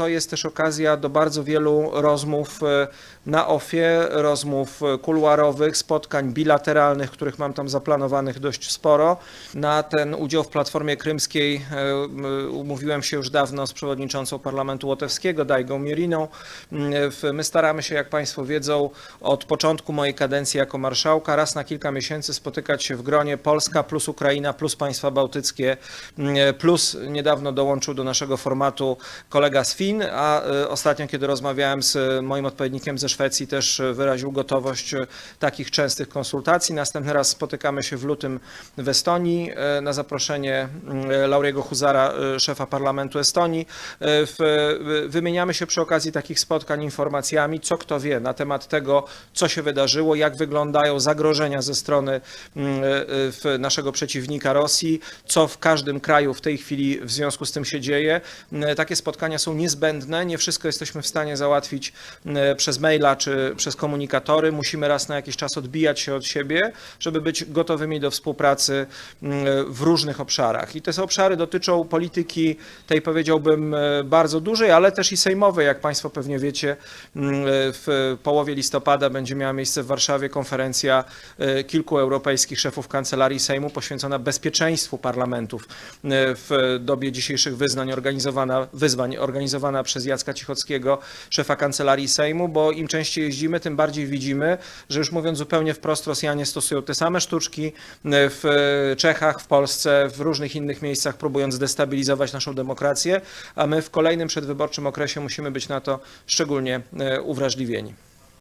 to jest też okazja do bardzo wielu rozmów e, na OFie, rozmów e, kuluarowych, spotkań bilateralnych, których mam tam zaplanowanych dość sporo. Na ten udział w Platformie Krymskiej e, umówiłem się już dawno z przewodniczącą Parlamentu Łotewskiego, Dajgą Mieriną. Mm, My staramy się, jak Państwo wiedzą, od początku mojej kadencji jako marszałka raz na kilka miesięcy spotykać się w gronie Polska plus Ukraina plus państwa bałtyckie mm, plus niedawno dołączył do naszego formatu kolega z A e, ostatnio, kiedy rozmawiałem z e, moim odpowiednikiem ze Szwecji, też e, wyraził gotowość takich częstych konsultacji. Następny raz spotykamy się w lutym w Estonii na zaproszenie mm, Lauriego Huzara, szefa parlamentu Estonii. Wymieniamy się przy okazji takich spotkań informacjami, co kto wie na temat tego, co się wydarzyło, jak wyglądają zagrożenia ze strony mm, naszego przeciwnika Rosji, co w każdym kraju w tej chwili w związku z tym się dzieje. Takie spotkania są niezbędne, nie wszystko jesteśmy w stanie załatwić mm, przez maila czy przez komunikatory. Musimy raz na jakiś czas odbijać się od siebie, żeby być gotowymi do współpracy w różnych obszarach. I te obszary dotyczą polityki tej powiedziałbym e, bardzo dużej, ale też i sejmowej, jak Państwo pewnie wiecie. mm, W połowie listopada będzie miała miejsce w Warszawie konferencja e, kilku europejskich szefów kancelarii Sejmu poświęcona bezpieczeństwu parlamentów e, w dobie dzisiejszych wyznań organizowana, wyzwań organizowana przez Jacka Cichockiego, szefa kancelarii Sejmu, bo im częściej jeździmy, tym bardziej widzimy, że już mówiąc zupełnie wprost, Rosjanie stosują te same sztuczki e, w Czechach, w Polsce, w różnych innych miejscach, próbując destabilizować naszą demokrację, a my w kolejnym przedwyborczym okresie musimy być na to szczególnie e, uwrażliwieni.